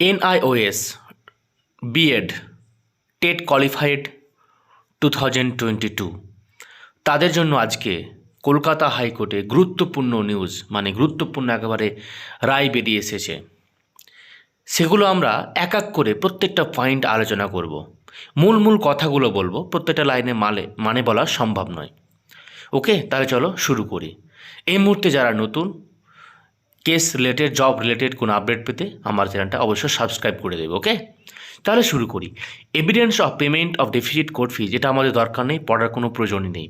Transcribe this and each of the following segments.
NIOS BEd TET qualified two thousand twenty two তাদের জন্য আজকে কলকাতা হাইকোর্টে গুরুত্বপূর্ণ নিউজ মানে গুরুত্বপূর্ণ একেবারে রায় বেরিয়ে এসেছে। সেগুলো আমরা এক এক করে প্রত্যেকটা পয়েন্ট আলোচনা করব। মূল মূল কথাগুলো বলব, প্রত্যেকটা লাইনে মালে মানে বলা সম্ভব নয়। ওকে তাহলে চলো শুরু করি। এই মুহূর্তে যারা নতুন কেস রিলেটেড জব রিলেটেড কোনো আপডেট পেতে আমার চ্যানেলটা অবশ্যই সাবস্ক্রাইব করে দেবে ওকে তাহলে শুরু করি। Evidence of payment of deficit court fee যেটা আমাদের দরকার নেই, পড়ার কোনো প্রয়োজনই নেই।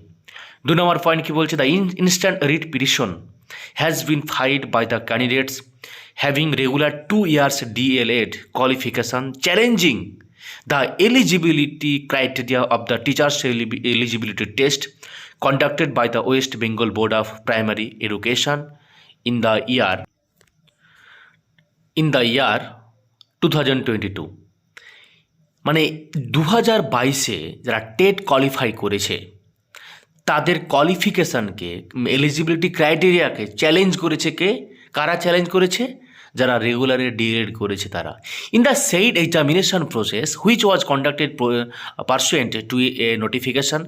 দু নম্বর পয়েন্ট কী বলছে? The instant writ petition has been filed by the candidates having regular two years DElEd qualification challenging the eligibility criteria of the teachers eligibility test conducted by the west bengal board of primary education. In the year, in the year 2022 মানে দু হাজার বাইশে যারা TET qualify করেছে, তাদের কোয়ালিফিকেশানকে eligibility ক্রাইটেরিয়াকে challenge করেছে কে? কারা challenge করেছে? যারা রেগুলারে ডিএড করেছে তারা। In the said examination process which was conducted pursuant to a notification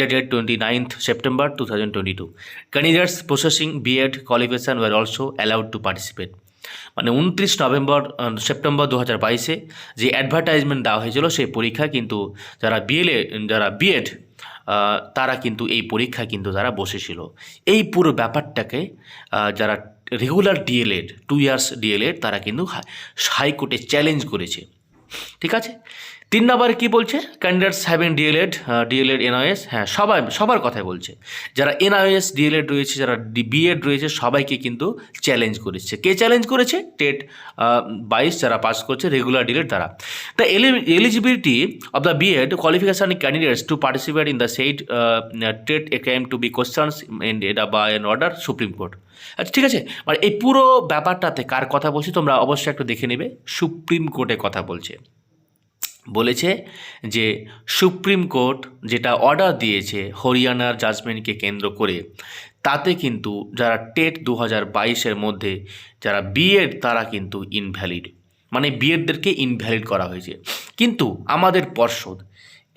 dated twenty ninth September two thousand twenty two candidates processing BEd qualification were also allowed to participate মানে উনত্রিশ November September দু হাজার বাইশে যে advertisement দেওয়া হয়েছিল সেই পরীক্ষা কিন্তু যারা বিএলএ যারা বিএড তারা কিন্তু এই পরীক্ষা কিন্তু তারা বসেছিল। এই পুরো ব্যাপারটাকে যারা regular DElEd two years DElEd তারা কিন্তু হাই- হাইকোর্টে চ্যালেঞ্জ করেছে। ঠিক আছে? তিন নম্বরে কী বলছে? Candidates having DElEd DElEd NIS হ্যাঁ সবাই, সবার কথাই বলছে। যারা এনআইএস ডিএলএড রয়েছে, যারা বিএড রয়েছে, সবাইকে কিন্তু চ্যালেঞ্জ করেছে। কে চ্যালেঞ্জ করেছে? টেট বাইশ, যারা পাস করছে রেগুলার ডিএলএড তারা the eligibility of the BEd qualification candidates to participate in the said TET a came to be questions in by an order Supreme Court আচ্ছা ঠিক আছে? মানে এই পুরো ব্যাপারটাতে কার কথা বলছি তোমরা অবশ্যই একটু দেখে নেবে। সুপ্রিম কোর্টে কথা বলছে। বলেছে যে সুপ্রিম কোর্ট যেটা অর্ডার দিয়েছে হরিয়ানার জাজমেন্টকে কেন্দ্র করে, তাতে কিন্তু যারা টেট দু হাজার বাইশের মধ্যে, যারা বিএড তারা কিন্তু ইনভ্যালিড মানে বিএডদেরকে ইনভ্যালিড করা হয়েছে। কিন্তু আমাদের পর্ষদ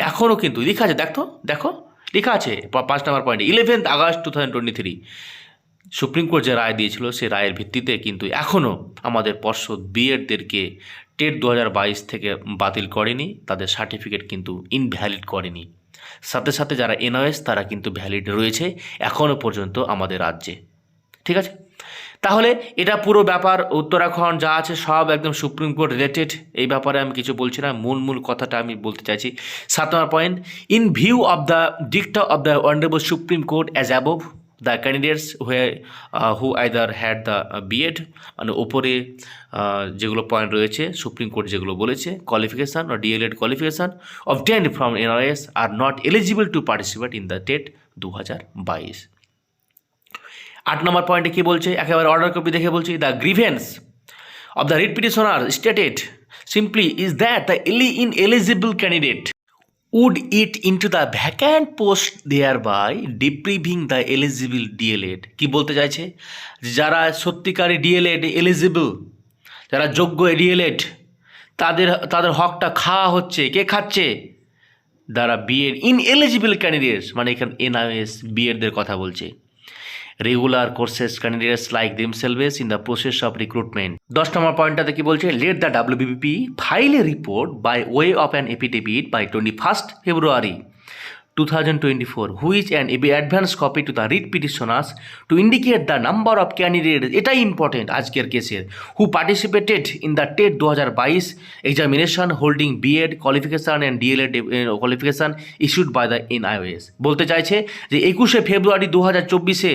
এখনও কিন্তু, লেখা আছে দেখো দেখো? লেখা আছে পাঁচ নম্বর পয়েন্টে eleventh August two thousand twenty three Supreme Court যে রায় দিয়েছিল, সে রায়ের ভিত্তিতে কিন্তু এখনও আমাদের পর্ষদ বিএডদেরকে টেট দু হাজার বাইশ থেকে বাতিল করেনি, তাদের সার্টিফিকেট কিন্তু ইনভ্যালিড করেনি। সাথে সাথে যারা এনওএস, তারা কিন্তু ভ্যালিড রয়েছে এখনও পর্যন্ত আমাদের রাজ্যে। ঠিক আছে? তাহলে এটা পুরো ব্যাপার, উত্তরাখণ্ড যা আছে সব একদম সুপ্রিম কোর্ট রিলেটেড এই ব্যাপারে আমি কিছু বলছি না, মূল মূল কথাটা আমি বলতে চাইছি। সাত নম্বর point in view of the dicta of the honourable Supreme Court as above the candidates হয়ে who either had the BEd মানে ওপরে যেগুলো পয়েন্ট রয়েছে সুপ্রিম কোর্ট যেগুলো বলেছে qualification or DElEd qualification obtained from NRS R not eligible to participate in the TET দু হাজার বাইশ আট নম্বর পয়েন্টে কি বলছে? একেবারে অর্ডার কপি দেখে বলছি the grievance of the writ petitioner stated simply is that the এলি intruded into the vacant post thereby depriving the eligible DElEd কি বলতে চাইছে? যারা সত্যিকারী ডিএলএড এলিজিবল যারা যোগ্য ডিএলএড তাদের তাদের হকটা খাওয়া হচ্ছে, কে খাচ্ছে? দ্বারা বিএড ইন এলিজিবল ক্যান্ডিডেটস মানে এখানে এনআইএস বিএডদের কথা বলছে। Regular courses candidates like themselves in the process of recruitment দশ নম্বর পয়েন্টটাতে কি বলছে? Let the WBP file a report by way of an affidavit by twenty first February two thousand twenty four which and AB advance copy to the writ petitioners to indicate the number of candidate এটাই important আজকের কেসের who participated in the TET দু হাজার বাইশ examination holding BEd qualification and DElEd qualification issued by the NIOS বলতে চাইছে যে একুশে ফেব্রুয়ারি দু হাজার চব্বিশে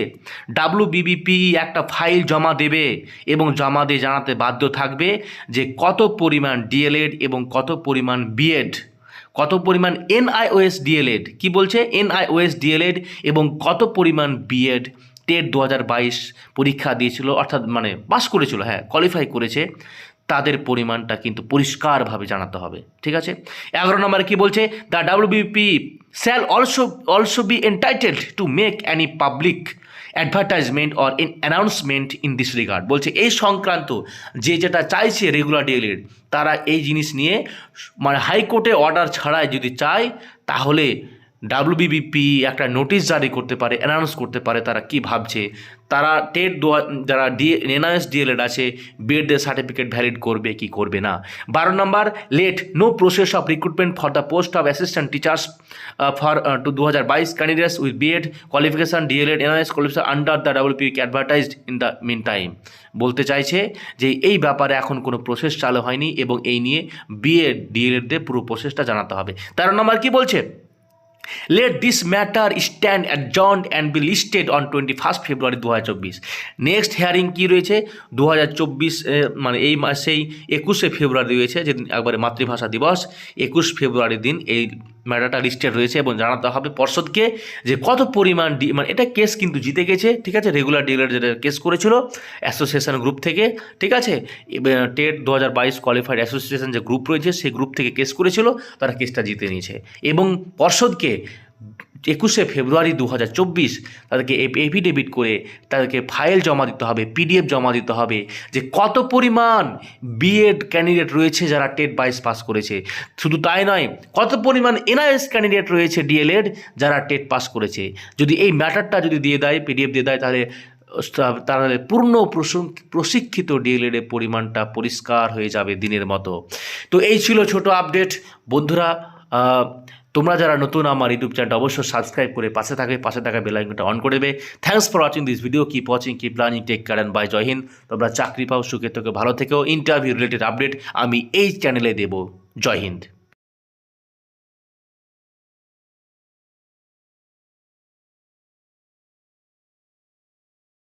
ডাব্লু বিবিপি একটা ফাইল জমা দেবে এবং জমা দিয়ে জানাতে বাধ্য থাকবে যে কত পরিমাণ ডিএলএড এবং কত পরিমাণ বিএড কত পরিমাণ এনআইওএস ডিএলএড কি বলছে? এনআইওএস ডিএলএড এবং কত পরিমাণ বিএড টেট দু হাজার বাইশ পরীক্ষা দিয়েছিল, অর্থাৎ মানে পাস করেছিল হ্যাঁ কোয়ালিফাই করেছে। তাদের পরিমাণটা কিন্তু পরিষ্কারভাবে জানাতে হবে, ঠিক আছে? এগারো নম্বরে কি বলছে? The WBP shall also also be entitled to make any public advertisement or in announcement in this regard বলছে, এই সংক্রান্ত যে যেটা চাইছে রেগুলার ডেলির তারা এই জিনিস নিয়ে মানে হাইকোর্টে অর্ডার ছাড়াই যদি চায়, তাহলে ডাব্লিউবিবিপি একটা নোটিশ জারি করতে পারে অ্যানাউন্স করতে পারে তারা কি ভাবছে। তারা টেট যারা ডি এনআইএস ডিএলএড আছে বিএডের সার্টিফিকেট ভ্যালিড করবে কি করবে না। বারো নম্বর let no process of recruitment for the post of assistant teachers for two দু হাজার বাইশ candidates with BEd qualification DElEd NIS qualification under the WP advertised in the mean time বলতে চাইছে যে এই ব্যাপারে এখন কোনো প্রসেস চালু হয়নি এবং এই নিয়ে বিএড ডিএলএডদের পুরো প্রসেসটা জানাতে হবে। তেরো নম্বর কি বলছে? Let this matter stand adjourned and be listed on twenty first February দু হাজার চব্বিশ নেক্সট হিয়ারিং কী রয়েছে? দু হাজার চব্বিশ মানে এই মাসেই একুশে ফেব্রুয়ারি রয়েছে, যেদিন একবারে মাতৃভাষা দিবস। একুশ ফেব্রুয়ারির দিন এই ম্যাটারটা লিস্টেড রয়েছে এবং জানাতে হবে পর্ষদকে যে কত পরিমাণ ডি মানে এটা কেস কিন্তু জিতে গেছে, ঠিক আছে? রেগুলার ডিলার যেটা কেস করেছিল অ্যাসোসিয়েশন গ্রুপ থেকে, ঠিক আছে? টেট দু হাজার বাইশ কোয়ালিফাইড অ্যাসোসিয়েশন যে গ্রুপ রয়েছে সেই গ্রুপ থেকে কেস করেছিল, তারা কেসটা জিতে নিয়েছে। এবং পর্ষদকে একুশে ফেব্রুয়ারি দু হাজার চব্বিশ তাদেরকে এফিডেভিট করে তাদেরকে ফাইল জমা দিতে হবে পিডিএফ জমা দিতে হবে যে কত পরিমাণ বিএড ক্যান্ডিডেট রয়েছে যারা টেট বাইস পাস করেছে। শুধু তাই নয়, কত পরিমাণ এনআইএস ক্যান্ডিডেট রয়েছে ডিএলএড যারা টেট পাস করেছে। যদি এই ম্যাটারটা যদি দিয়ে দেয় পিডিএফ দিয়ে দেয়, তাহলে তাহলে পূর্ণ প্রশং- প্রশিক্ষিত ডিএলএড এর পরিমাণটা পরিষ্কার হয়ে যাবে দিনের মতো। তো এই ছিল ছোট আপডেট বন্ধুরা তোমরা যারা নতুন আমার ইউটিউব চ্যানেলটা অবশ্যই সাবস্ক্রাইব করে পাশে থাকবে পাশে থাকা বেলাইকনটা অন করে দেবে। Thanks for watching this video keep watching keep learning take care and bye Jai Hind তোমরা চাকরি পাও, সুখে থেকে, ভালো থেকেও ইন্টারভিউ রিলেটেড আপডেট আমি এই চ্যানেলে দেবো। জয় হিন্দ